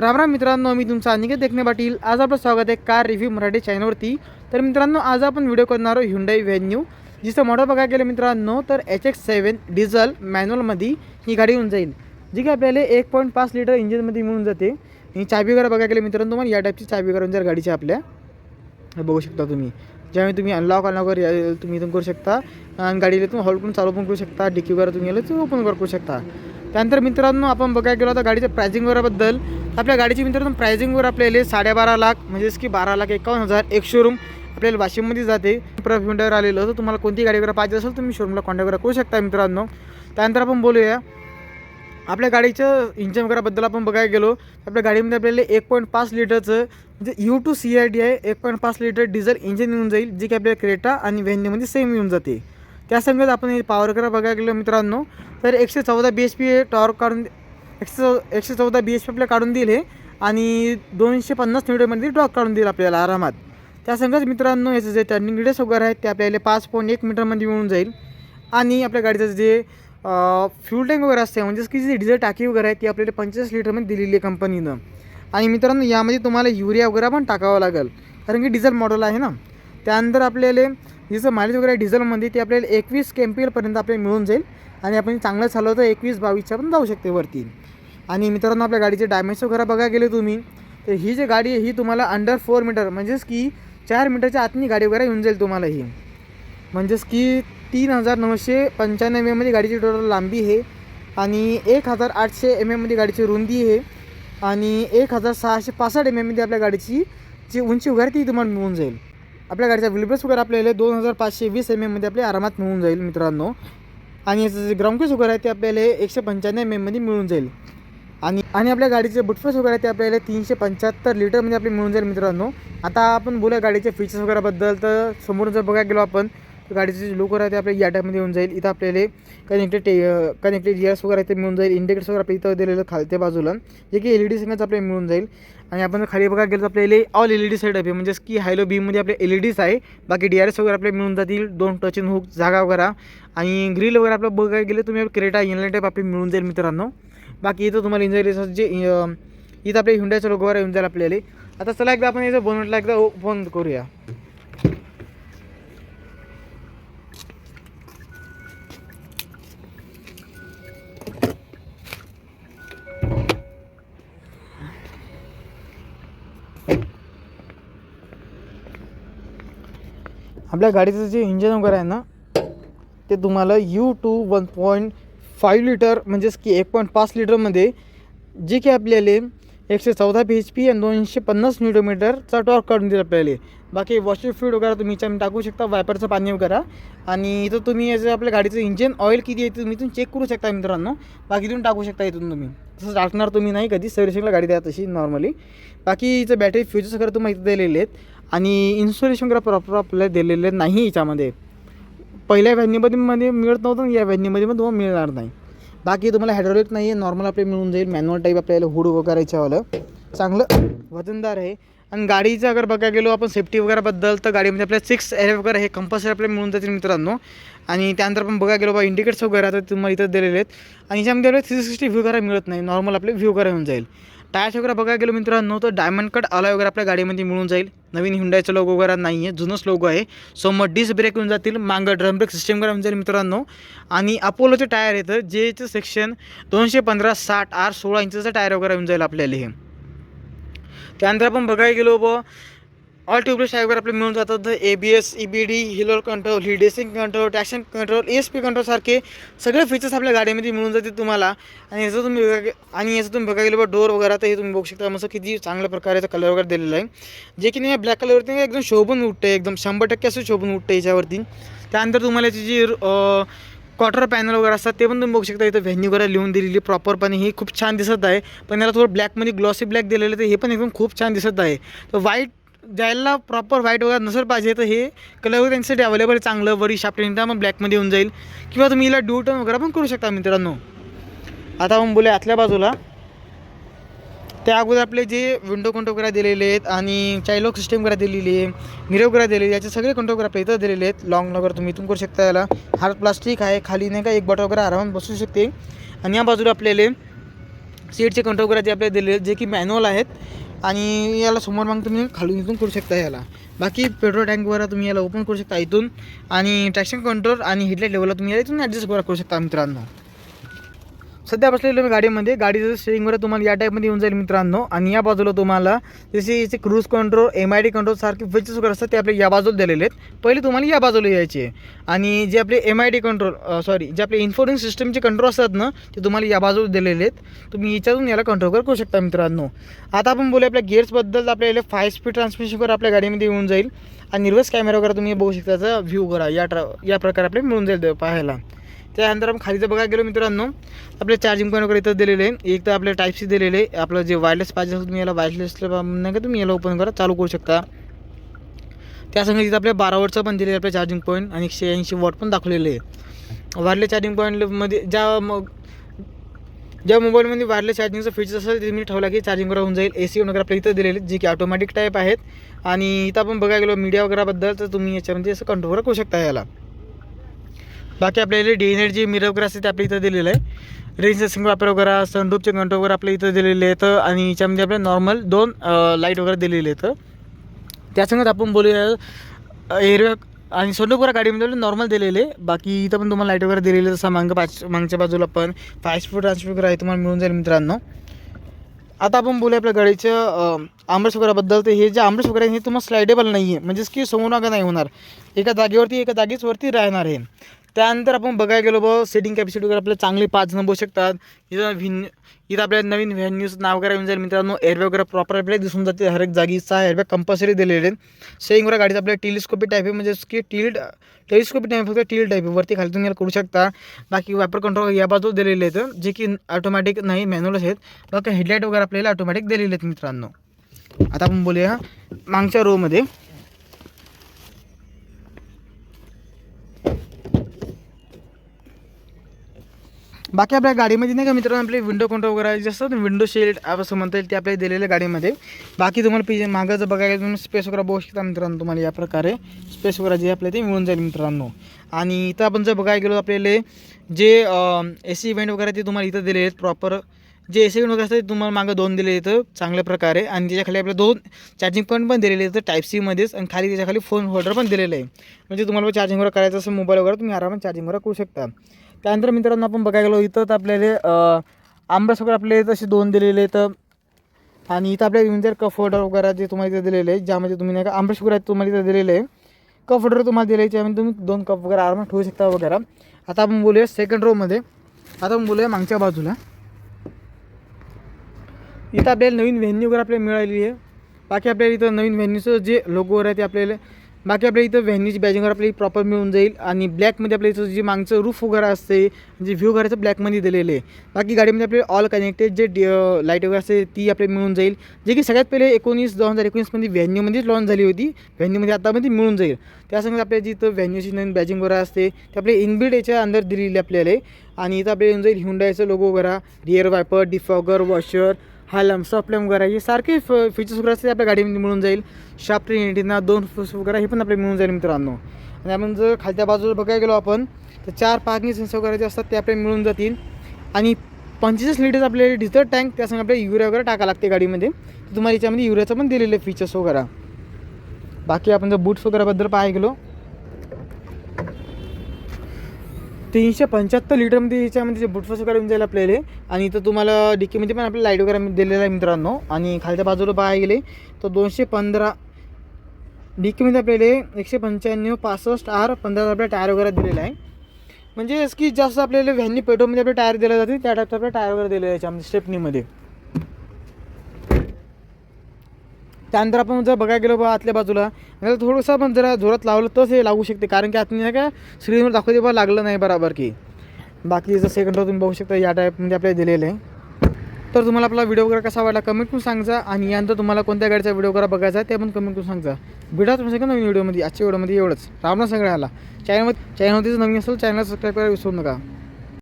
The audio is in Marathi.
राम राम मित्रांनो मी तुमचा अनिकेत देखणे पाटील. आज आपलं स्वागत आहे कार रिव्ह्यू मराठी चॅनलवरती. तर मित्रांनो आज आपण व्हिडिओ करणार आहोत हुंडाई व्हेन्यू जिचं मॉडल बघायला गेलं मित्रांनो तर एच एक्स सेवन डिझल मॅन्युअलमध्ये ही गाडी येऊन जाईल. जी की आपल्याला एक पॉईंट पाच लिटर इंजिनमध्ये मिळून जाते. ही चाबी वगैरे बघायला गेलं मित्रांनो तुम्हाला या टाईपची चाबी वगैरे जर गाडीची आपल्या बघू शकता तुम्ही. ज्यावेळी तुम्ही अनलॉक अनलॉक तुम्ही इथून करू शकता. आणि गाडीला तुम्ही हॉल करून चालू पण करू शकता. डिक्की वगैरे तुम्ही याला तुम्ही ओपन करू शकता. त्यानंतर मित्रांनो आपण बघायला गेलो तर गाडीच्या प्रायझिंग वगैरेबद्दल. आपल्या गाडीची मित्रांनो प्रायझिंगवर आपल्याला साडेबारा लाख म्हणजेच की बारा लाख एकावन्न हजार एक शोरूम आपल्याला वाशिममध्ये जाते. परत आलेलं तर तुम्हाला कोणती गाडी वगैरे पाहिजे असेल तुम्ही शोरूमला कॉन्टॅक्ट वगैरे करू शकता मित्रांनो. त्यानंतर आपण बोलूया आपल्या गाडीचं इंजन वगैरेबद्दल आपण बघायला गेलो आपल्या गाडीमध्ये आपल्याला एक पॉईंट पाच लिटरचं म्हणजे U two C I D आहे एक पॉईंट पाच लिटर डिझेल इंजिन येऊन जाईल जे की आपल्या क्रेटा आणि व्हेन्यूमध्ये सेम येऊन जाते. त्या संगत आपण हे पॉवर करा बघायला गेलो मित्रांनो तर एकशे चौदा बी एच पी हे टॉर्क काढून एकशे चौ एकशे चौदा बी एच पी आपल्याला काढून दिले आणि दोनशे पन्नास न्यूटनमध्ये टॉर्क काढून दिलं आपल्याला आरामात. त्या संगत मित्रांनो याचं जे टर्निंग रेडियस वगैरे आहेत ते आपल्याला पाच पॉईंट एक मीटरमध्ये मिळून जाईल. आणि आपल्या गाडीचं जे फ्यूल टँक वगैरे असते म्हणजेच की जी डिझेल टाकी वगैरे आहे ती आपल्याला पंचेचाळीस लिटरमध्ये दिलेली आहे कंपनीनं आणि मित्रांनो यामध्ये तुम्हाला युरिया वगैरे पण टाकावं लागेल. कारण की डिझेल मॉडेल आहे ना. त्यानंतर आपल्याला जसं मायलेज वगैरे डिझेलमध्ये ते आपल्याला एकवीस पर्यंत आपल्याला मिळून जाईल. आणि आपण चांगलं चालवतं एकवीस बावीसच्या पण जाऊ शकते वरती. आणि मित्रांनो आपल्या गाडीचे डॅमेज वगैरे बघायला गेले तुम्ही तर ही जी गाडी आहे ही तुम्हाला अंडर फोर मीटर म्हणजेच की चार मीटरच्या आतनी गाडी वगैरे येऊन जाईल तुम्हाला ही. म्हणजेच की तीन हजार नऊशे पंच्याण्णव एम एमध्ये गाडीची टोटल लांबी आहे आणि एक हजार आठशे एम एममध्ये गाडीची रुंदी आहे आणि एक हजार सहाशे पासष्ट एम एममध्ये आपल्या गाडीची जी उंची वगैरे ती तुम्हाला मिळून जाईल. आपल्या गाडीचा विलबेस वगैरे आपल्याला दोन हजार पाचशे वीस एम एममध्ये आपल्या आरामात मिळून जाईल मित्रांनो. आणि याचं जे ग्राउंड केस वगैरे आहे ते आपल्याला एकशे पंच्याण्णव एम एममध्ये मिळून जाईल. आणि आणि आपल्या गाडीचे बुटफेस वगैरे आहे ते आपल्याला तीनशे पंच्याहत्तर लिटरमध्ये आपले मिळून जाईल मित्रांनो. आता आपण बोलूया गाडीचे फीचर्स वगैरेबद्दल तर समोरून जर बघायला गेलो आपण तर गाडीचे जे लोकर आहे ते आपल्या या टाईपमध्ये येऊन जाईल. इथं आपल्याला कनेक्टेड टे कनेक्टेड इयर्स वगैरे ते मिळून जाईल. इंडिकेटर्स वगैरे आपल्या इथं दिलेलं खालत्या बाजूला. जे की एल ई डी संगच आपल्याला मिळून जाईल. आणि आपण जर खाली बघा गेलं तर आपल्याला all L E D setup आहे. म्हणजेच की हायलो बीममध्ये आपले एल ई डीज आहे. बाकी डी आर एस वगैरे आपल्याला मिळून जातील. दोन टच इन हुक जागा वगैरे. आणि ग्रिल वगैरे आपलं बघायला गेलं तुम्ही क्रेटा इनलाईन टाईप आपली मिळून जाईल मित्रांनो. बाकी इथं तुम्हाला इंजन जे इथं आपल्या हुंड्याचं लोक वगैरे येऊन जाईल आपल्याला. आता चला एकदा आपण याचं बोनटला एकदा फोन करूया. आपल्या गाडीचं जे इंजन वगैरे आहे ना ते तुम्हाला U two one point five litre म्हणजेच की एक पॉईंट पाच लिटरमध्ये जे की आपल्याला एकशे चौदा पी एच पी आणि दोनशे पन्नास न्यूटोमीटरचा टॉर्क काढून देईल आपल्याला. बाकी वॉशिंग फ्लूड वगैरे तुम्ही याच्यामध्ये टाकू शकता वायपरचं पाणी वगैरे. आणि इथं तुम्ही याचं आपल्या गाडीचं इंजिन ऑइल किती आहे ते तुम्ही इथून चेक करू शकता मित्रांनो. बाकी इथून टाकू शकता इथून तुम्ही. तसं टाकणार तुम्ही नाही कधी सर्व्हिसिंगला गाडी द्या तशी नॉर्मली बाकी इथं बॅटरी फ्युचर्स वगैरे तुम्हाला इथं दिलेले आहेत. आणि इन्स्टॉलेशन वगैरे प्रॉपर आपल्याला दिलेले नाही याच्यामध्ये. पहिल्या व्हॅन्यूमध्ये मध्ये मिळत नव्हतं या व्हॅन्यूमध्ये पण तुम्हाला मिळणार नाही. बाकी तुम्हाला हायड्रॉलिक नाही आहे नॉर्मल आपले मिळून जाईल मॅन्युअल टाईप आपल्याला हुड वगैरे याच्यावालं. चांगलं वजनदार आहे. आणि गाडीचं अगर बघायला गेलो आपण सेफ्टी वगैरेबद्दल तर गाडीमध्ये आपल्याला सिक्स एर वगैरे हे कंपल्सरी आपल्याला मिळून जातील मित्रांनो. आणि त्यानंतर आपण बघायला गेलो बा इंडिकेटर्स वगैरे आता तुम्हाला इथं दिलेले आहेत. आणि याच्यामध्ये आपल्याला थ्री सिक्स्टी व्ह्यू वगैरे मिळत नाही. नॉर्मल आपले व्ह्यू वगैरे येऊन जाईल. टायर्स वगैरे बघायला गेलो मित्रांनो तर डायमंड कट अलॉय वगैरे आपल्या गाडीमध्ये मिळून जाईल. नवीन हिंडायचं लोगो वगैरे नाही आहे जुनंच लोगो आहे. समोर डिस्क ब्रेक येऊन जातील मागं ड्रम ब्रेक सिस्टम वगैरे येऊन जाईल मित्रांनो. आणि अपोलोचे टायर येतं जेचं सेक्शन दोनशे पंधरा साठ आर सोळा इंचचं टायर वगैरे येऊन जाईल आपल्याला हे. त्यानंतर आपण बघायला गेलो ब ऑल ट्यूबलेस टायर आपले मिळून जातात. A B S E B D hill hold control he descent control traction control S P control सारखे सगळे फीचर्स आपल्या गाडीमध्ये मिळून जातील तुम्हाला. आणि याचं तुम्ही बघा आणि याचं तुम्ही बघायला गेलो बा डोर वगैरे तर हे तुम्ही बघू शकता. मस्त किती चांगल्या प्रकारे कलर वगैरे दिलेला आहे. जे की नाही ब्लॅक कलरवरती एकदम शोभून उठते एकदम शंभर टक्के असं शोभून उठते याच्यावरती. त्यानंतर तुम्हाला याची जी क्वार्टर पॅनल वगैरे असतात ते पण तुम्ही बघू शकता. इथं व्हॅन्यू वगैरे लिहून दिलेली प्रॉपरपणे ही खूप छान दिसत आहे. पण याला थोडं ब्लॅकमध्ये ग्लॉसी ब्लॅक दिलेलं तर हे पण एकदम खूप छान दिसत आहे. तर व्हाईट ज्याला प्रॉपर व्हाईट वगैरे नसेल पाहिजे तर हे कलर वगैरे त्यांच्यासाठी अवेलेबल आहे चांगलं. वरी शाफ्टिंग मग ब्लॅकमध्ये येऊन जाईल. किंवा तुम्ही हिला ड्यू टर्न वगैरे पण करू शकता मित्रांनो. आता आपण बोलूया आतल्या बाजूला. त्या अगोदर आपले जे विंडो कंट्रोल दिलेले आहेत आणि चायलॉक सिस्टम वगैरे दिलेली आहे मिरव वगैरे दिलेली आहे याचे सगळे कंट्रोल आपल्या इथं दिलेले आहेत. लॉंग वगैरे तुम्ही इथून करू शकता याला. हार्ड प्लास्टिक आहे खाली नाही का एक बॉटल वगैरे आरामात बसू शकते. आणि या बाजूला आपल्याला सीटचे कंट्रोल करायचे आपल्याला दिलेले आहेत, जे की मॅन्युअल आहेत. आणि याला समोर मग तुम्ही खालून इथून करू शकता याला. बाकी पेट्रोल टँकवर तुम्ही याला ओपन करू शकता इथून. आणि ट्रॅक्शन कंट्रोल आणि हेडलाईट लेवलला तुम्ही याला इथून ॲडजस्ट करू शकता मित्रांनो. सध्या बसलेलो मी गाडीमध्ये. गाडीचं स्टेरिंगवर वगैरे तुम्हाला या टाईपमध्ये येऊन जाईल मित्रांनो. आणि या बाजूला तुम्हाला जसे याचे cruise control M I D control सारखे फीचर्स वगैरे असतात ते आपले या बाजूला दिलेले आहेत. पहिले तुम्हाला या बाजूला यायचे आहे. आणि जे आपले M I D control sorry जे आपले इन्फोर्मिंग सिस्टमचे कंट्रोल असतात ना ते तुम्हाला या बाजूला दिलेले आहेत. तुम्ही याच्यातून याला कंट्रोल करू शकता मित्रांनो. आता आपण बोलूया आपल्या गेअर्सबद्दल आपल्याला फाय स्पीड ट्रान्समिशनवर आपल्या गाडीमध्ये येऊन जाईल. आणि रिव्हर्स कॅमेरा वगैरे तुम्ही बघू शकता व्ह्यू करा. या ट्रा या प्रकारे आपल्याला मिळून जाईल पाहायला. त्यानंतर आपण खाली बघायला गेलो मित्रांनो आपले चार्जिंग पॉईंट वगैरे इथं दिलेले आहे एक तर आपले टाईप सी दिलेले आहे. आपलं जे वायरलेस पाहिजे असेल तुम्ही याला वायरलेसला नाही का तुम्ही याला ओपन करा चालू करू शकता. त्यासंग तिथं आपल्या बारा वॉटचं पण दिलेलं आहे चार्जिंग पॉईंट आणि एकशे ऐंशी वॉट पण दाखवलेले आहे. वायरलेस चार्जिंग पॉईंटमध्ये ज्या मग ज्या मोबाईलमध्ये वायरलेस चार्जिंगचं फीचर असेल ते मी ठेवला की चार्जिंग वगैरे होऊन जाईल. ए सी वगैरे आपल्या इथं दिलेले जे की ऑटोमॅटिक टाईप आहेत. आणि इथं आपण बघायला गेलो मीडिया वगैरेबद्दल तर तुम्ही याच्यामध्ये असं कंट्रोल करू शकता याला. बाकी आपल्याला डी एनर्जी मिरर वगैरे असते ते आपल्या इथं दिलेलं आहे. रेंज सिंग वापर वगैरे सनरूपचे घंट वगैरे आपल्या इथं दिलेले आहेत. आणि याच्यामध्ये आपल्या नॉर्मल दोन लाइट वगैरे दिलेले आहेत. त्यासंगत आपण बोलूया एरिया आणि सनरूप गाडीमध्ये नॉर्मल दिलेले बाकी इथं पण तुम्हाला लाइट वगैरे दिलेले जसं मागं पाच मागच्या बाजूला पण फाय स्पीड ट्रान्सफर वगैरे आहे तुम्हाला मिळून जाईल मित्रांनो. आता आपण बोलूया आपल्या गाडीचं आमरस वगैरेबद्दल. तर हे जे आमरस वगैरे आहे हे तुम्हाला स्लायडेबल नाही आहे म्हणजेच की समोर मागं नाही होणार. एका जागेवरती एका जागेच वरती राहणार आहे. त्यानंतर आपण बघायला गेलो बघ सेटिंग कॅपॅसिटी वगैरे आपल्याला चांगली पाच जण बसू शकतात. इथं व्हिन इथं आपल्याला नवीन व्हॅन्यूज नाव वगैरे येऊन जाईल. मित्रांनो एअरबॅग वगैरे प्रॉपर आपल्याला दिसून जाते. हर एक जागी सहा एअरबॅग कंपल्सरी दिलेले आहेत. सेटिंग वगैरे गाडीचं आपल्याला टेलिस्कोपी टाईप आहे म्हणजे की टिल्ड टेलिस्कोपी टाईप फक्त टिल्ड टाईप आहे वरती खाली तुम्ही करू शकता. बाकी वापर कंट्रोल या बाजू दिलेले आहेत. जे की ऑटोमॅटिक नाही मॅन्युअलच आहेत. बाकी हेडलाईट वगैरे आपल्याला ऑटोमॅटिक दिलेले आहेत मित्रांनो. आता आपण बोलूया मागच्या रोमध्ये बाकी आपल्या गाडीमध्ये नाही का मित्रांनो आपले विंडो कंट्रोल वगैरे जे असतात विंडो शेल्ड असं म्हणता येईल ते आपल्याला दिलेल्या गाडीमध्ये. बाकी तुम्हाला पी मागं जर बघायला तुम्ही स्पेस वगैरे बघू शकता मित्रांनो तुम्हाला या प्रकारे. स्पेस वगैरे जे आपल्या ते मिळून जाईल मित्रांनो. आणि इथं आपण जर बघायला गेलो आपल्याला जे ए सी इव्हेंट वगैरे ते तुम्हाला इथं दिले आहेत प्रॉपर जे ए सी इव्हेंट वगैरे असतात ते तुम्हाला मागं दोन दिले इथं चांगल्या प्रकारे. आणि त्याच्याखाली आपले दोन चार्जिंग पॉईंट पण दिलेले आहेत टाईप सीमध्येच आणि खाली त्याच्याखाली फोन होल्डर पण दिलेलं आहे. म्हणजे तुम्हाला चार्जिंग वगैरे करायचं असं मोबाईल वगैरे तुम्ही आरामात चार्जिंग वगैरे करू शकता. त्यानंतर मित्रांनो आपण बघायला गेलो इथं तर आपल्याला आंबरस वगैरे आपले तसे दोन दिलेले आहेत. आणि इथं आपल्या विंजर कफ ऑर्डर वगैरे जे तुम्हाला इथं दिलेले आहे ज्यामध्ये तुम्ही नाही का आंबरस वगैरे तुम्हाला इथं दिलेले आहे कफ ऑर्डर तुम्हाला दिले ज्यामध्ये तुम्ही दोन कप वगैरे आरामात ठेवू शकता वगैरे. आता आपण बोलूया सेकंड रोमध्ये आता आपण बोलूया मागच्या बाजूला. इथं आपल्याला नवीन व्हेन्यू वगैरे आपल्याला मिळालेली आहे. बाकी आपल्याला इथं नवीन व्हेन्यूचं जे लोगो वगैरे आहे ते आपल्याला बाकी आपल्या इथं व्हॅन्यूची बॅजिंगवर वगैरे आपल्याला प्रॉपर मिळून जाईल आणि ब्लॅकमध्ये आपल्या इथं जे मागचं रूफ वगैरे असते जे व्ह्यू वगैरेचं ब्लॅकमध्ये दिलेलं आहे. बाकी गाडीमध्ये आपले ऑल कनेक्टेड जे डी लाइट वगैरे असते ती आपल्याला मिळून जाईल. जे की सगळ्यात पहिले एकोणीस दोन हजार एकोणीसमध्ये व्हॅन्यूमध्येच लॉन्च झाली होती. व्हॅन्यूमध्ये आतामध्ये मिळून जाईल. त्यासंगत आपल्या जी इथं व्हॅन्यूची नवीन बॅजिंग वगैरे असते ते आपले इनबिल्ड याच्या अंदर दिलेली आपल्याला आहे. आणि इथं आपल्याला येऊन जाईल हुंडायचं लोगो वगैरे रिअर वायपर डिफॉगर वॉशर हा सॉफ्ट फ्लेम वगैरे हे सारखे फ फीचर्स वगैरे असते आपल्या गाडीमध्ये मिळून जाईल. शाफ्ट इंटिना दोन फूस वगैरे हे पण आपल्याला मिळून जाईल मित्रांनो. आणि आपण जर खालच्या बाजूला बघायला गेलो आपण तर चार पार्किंग सेन्स वगैरे जे असतात ते आपल्याला मिळून जातील. आणि पंचेचाळीस लिटर आपले डिझेल टँक त्यासंग आपल्याला युरिया वगैरे टाका लागते गाडीमध्ये. तर तुम्हाला याच्यामध्ये युरियाचं पण दिलेले फीचर्स वगैरे. बाकी आपण जर बूट्स वगैरेबद्दल पाहायला गेलो तीनशे पंच्याहत्तर लिटरमध्ये याच्यामध्ये जे बुटफस वगैरे येऊन जाईल आपल्याला. आणि इथं तुम्हाला डिकीमध्ये म्हणजे पण आपल्याला लाइट वगैरे दिलेलं आहे मित्रांनो. आणि खालच्या बाजूला पाहायला गेले तर दोनशे पंधरा डिकीमध्ये आपल्याला एकशे पंच्याण्णव पासष्ट आर पंधरा आपल्या टायर वगैरे दिलेला आहे. म्हणजे की जास्त आपल्याला व्हॅनी पेट्रोलमध्ये आपले टायर दिले जाते. त्या टाईपचं आपल्या टायर वगैरे दिलेला आहे याच्यामध्ये स्टेपनीमध्ये त्यानंतर आपण जर बघायला गेलो बा आतल्या बाजूला त्याला थोडंसं आपण जरा जोरात लावलं तरच हे लागू शकते. कारण की आतमध्ये नाही का स्क्रीनवर दाखवते बा लागलं नाही बरोबर की. बाकी जर सेकंड तुम्ही बघू शकता या टाईपमध्ये आपल्याला दिलेलं आहे. तर तुम्हाला आपला व्हिडिओ वगैरे कसा वाटला कमेंट करून सांगा आणि यानंतर तुम्हाला कोणत्या गाडीचा व्हिडिओ वगैरे बघायचा आहे ते पण कमेंट करून सांगा भेटा तुम्ही सांगा नवीन व्हिडिओमध्ये आजच्या व्हिडिओमध्ये एवढंच. रामना सगळ्याला चॅनलमध्ये चॅनलमध्ये नवीन असेल चॅनल सबस्क्राईब करायला विसरू नका.